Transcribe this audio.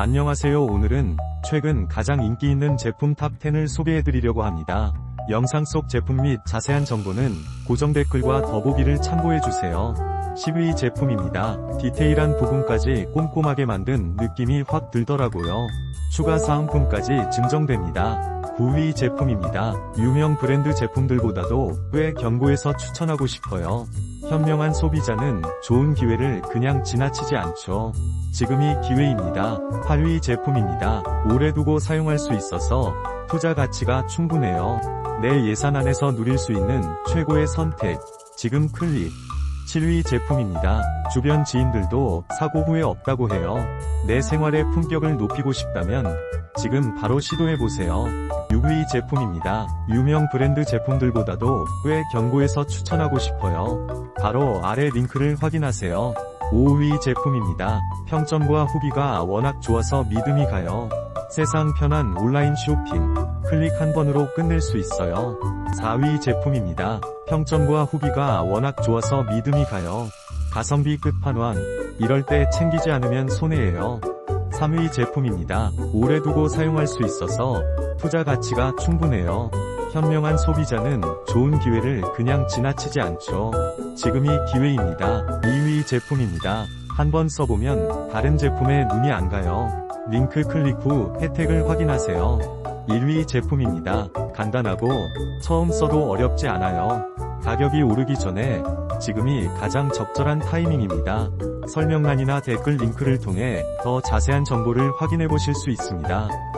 안녕하세요 오늘은 최근 가장 인기 있는 제품 탑10을 소개해드리려고 합니다. 영상 속 제품 및 자세한 정보는 고정 댓글과 더보기를 참고해주세요. 10위 제품입니다. 디테일한 부분까지 꼼꼼하게 만든 느낌이 확 들더라고요. 추가 사은품까지 증정됩니다. 9위 제품입니다. 유명 브랜드 제품들보다도 꽤 견고해서 추천하고 싶어요. 현명한 소비자는 좋은 기회를 그냥 지나치지 않죠. 지금이 기회입니다. 8위 제품입니다. 오래 두고 사용할 수 있어서 투자 가치가 충분해요. 내 예산 안에서 누릴 수 있는 최고의 선택. 지금 클릭. 7위 제품입니다. 주변 지인들도 사고 후에 없다고 해요. 내 생활의 품격을 높이고 싶다면 지금 바로 시도해보세요. 6위 제품입니다. 유명 브랜드 제품들보다도 꽤 견고해서 추천하고 싶어요. 바로 아래 링크를 확인하세요. 5위 제품입니다. 평점과 후기가 워낙 좋아서 믿음이 가요. 세상 편한 온라인 쇼핑. 클릭 한 번으로 끝낼 수 있어요. 4위 제품입니다. 평점과 후기가 워낙 좋아서 믿음이 가요. 가성비 끝판왕. 이럴 때 챙기지 않으면 손해예요. 3위 제품입니다. 오래 두고 사용할 수 있어서 투자 가치가 충분해요. 현명한 소비자는 좋은 기회를 그냥 지나치지 않죠. 지금이 기회입니다. 2위 제품입니다. 한 번 써보면 다른 제품에 눈이 안 가요. 링크 클릭 후 혜택을 확인하세요. 1위 제품입니다. 간단하고 처음 써도 어렵지 않아요. 가격이 오르기 전에 지금이 가장 적절한 타이밍입니다. 설명란이나 댓글 링크를 통해 더 자세한 정보를 확인해 보실 수 있습니다.